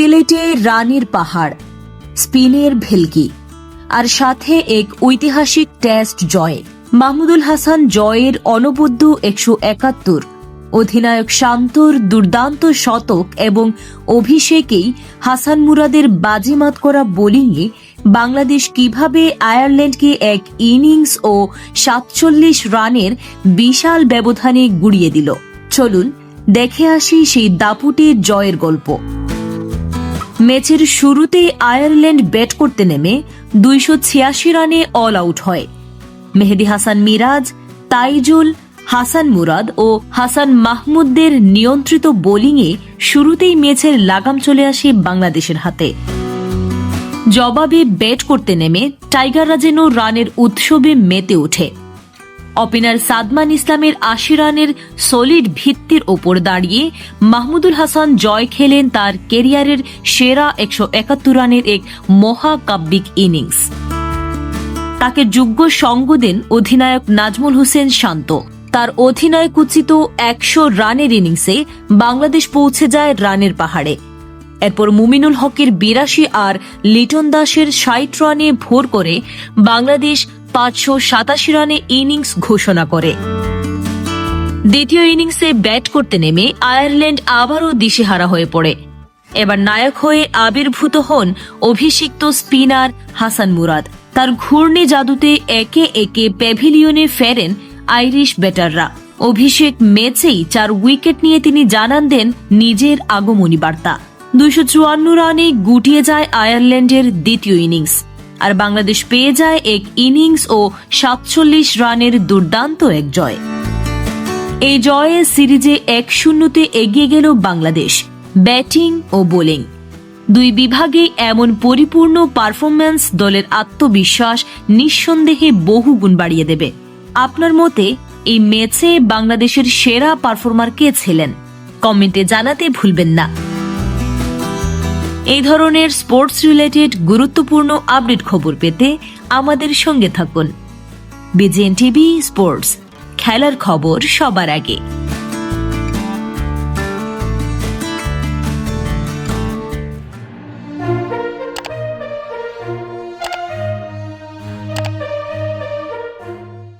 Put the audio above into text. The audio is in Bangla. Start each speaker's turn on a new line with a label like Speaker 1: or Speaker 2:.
Speaker 1: ক্রিকেটে রানের পাহাড়, স্পিনের ভেলকি, আর সাথে এক ঐতিহাসিক টেস্ট জয়। মাহমুদুল হাসান জয়ের অনবদ্য একশো একাত্তর, অধিনায়ক শান্তর দুর্দান্ত শতক এবং অভিষেকেই হাসান মুরাদের বাজিমাত করা বোলিংয়ে বাংলাদেশ কীভাবে আয়ারল্যান্ডকে এক ইনিংস ও সাতচল্লিশ রানের বিশাল ব্যবধানে গুড়িয়ে দিল। চলুন দেখে আসি সেই দাপুটে জয়ের গল্প। ম্যাচের শুরুতেই আয়ারল্যান্ড ব্যাট করতে নেমে দুইশো ছিয়াশি রানে অল আউট হয়। মেহেদি হাসান মিরাজ, তাইজুল, হাসান মুরাদ ও হাসান মাহমুদদের নিয়ন্ত্রিত বোলিংয়ে শুরুতেই ম্যাচের লাগাম চলে আসে বাংলাদেশের হাতে। জবাবে ব্যাট করতে নেমে টাইগাররা যেন রানের উৎসবে মেতে ওঠে। ওপেনার সাদমান ইসলামের আশি রানের সলিড ভিত্তির ওপর দাঁড়িয়ে মাহমুদুল হাসান জয় খেলেন তার কেরিয়ারের সেরা একশো একাত্তর রানের এক মহাকাব্যিক ইনিংস। তাকে যোগ্য সঙ্গ দেন অধিনায়ক নাজমুল হোসেন শান্ত। তার অধিনায়ক উচিত একশো রানের ইনিংসে বাংলাদেশ পৌঁছে যায় রানের পাহাড়ে। এরপর মুমিনুল হকের বিরাশি আর লিটন দাসের ষাট রানে ভোর করে বাংলাদেশ পাঁচশো সাতাশি রানে ইনিংস ঘোষণা করে। দ্বিতীয় ইনিংসে ব্যাট করতে নেমে আয়ারল্যান্ড আবারও দিশেহারা হয়ে পড়ে। এবার নায়ক হয়ে আবির্ভূত হন অভিষিক্ত স্পিনার হাসান মুরাদ। তার ঘূর্ণি জাদুতে একে একে প্যাভিলিয়নে ফেরেন আইরিশ ব্যাটাররা। অভিষেক ম্যাচেই চার উইকেট নিয়ে তিনি জানান দেন নিজের আগমনী বার্তা। দুইশো চুয়ান্ন রানে গুটিয়ে যায় আয়ারল্যান্ডের দ্বিতীয় ইনিংস। আর বাংলাদেশ পেয়ে যায় এক ইনিংস ও সাতচল্লিশ রানের দুর্দান্ত এক জয়। এই জয়ে সিরিজে এক শূন্যতে এগিয়ে গেল বাংলাদেশ, ব্যাটিং ও বোলিং। দুই বিভাগে এমন পরিপূর্ণ পারফরম্যান্স দলের আত্মবিশ্বাস নিঃসন্দেহে বহু গুণ বাড়িয়ে দেবে। আপনার মতে, এই ম্যাচে বাংলাদেশের সেরা পারফর্মার কে ছিলেন? কমেন্টে জানাতে ভুলবেন না। এই ধরনের স্পোর্টস রিলেটেড গুরুত্বপূর্ণ আপডেট খবর পেতে আমাদের সঙ্গে থাকুন। বিজেএন টিভি স্পোর্টস খেলার খবর সবার আগে।